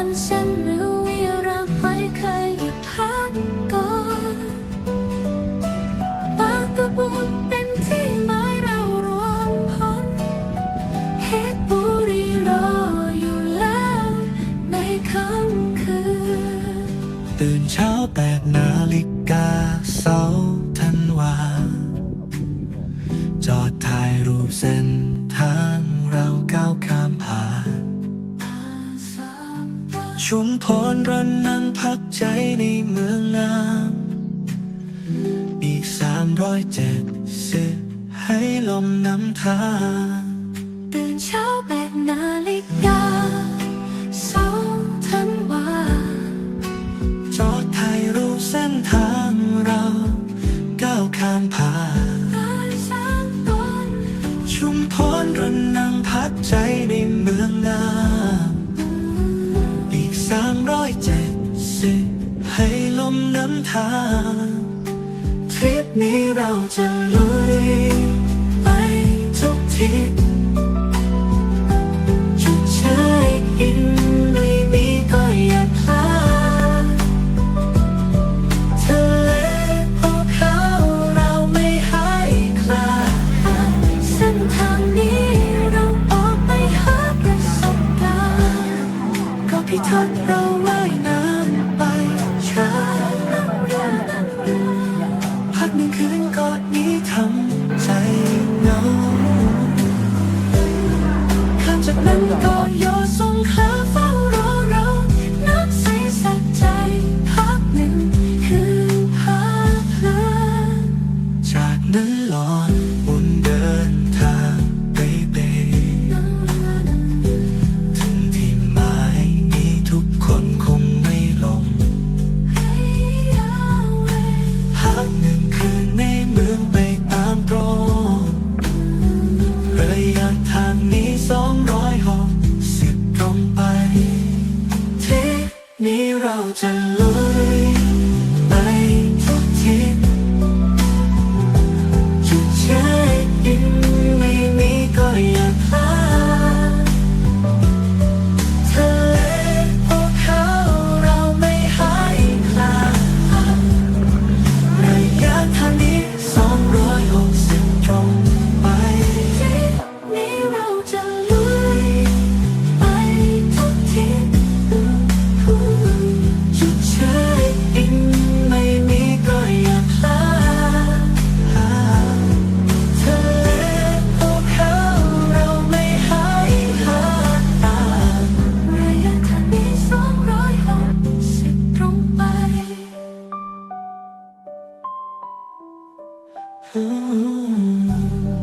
วนฉันหรือวิรากไม่เคยหยุดพักก่อนปากกระบุนเป็นที่หมายเรารวมพลเฮดบุรีรออยู่แล้วในค่ำคืน ตื่นเช้าแปดนาฬิกาสองธันวา จอดถ่ายรูปเส้น ชุมพรรันนังพักใจในเมืองงามอีสามร้อยเจ็ดสิบให้ลมนำทางตื่นเช้าแบดนาฬิกาสองทันวาจอดถ่ยรู้เส้นทางเราก้าวข้ามผ่านชุมพรรันนังพักใจในเมืองงาม สามร้อยเจ็ดสิให้ลมน้ำทางทริปนี้เราจะลุยไปทุกที่ to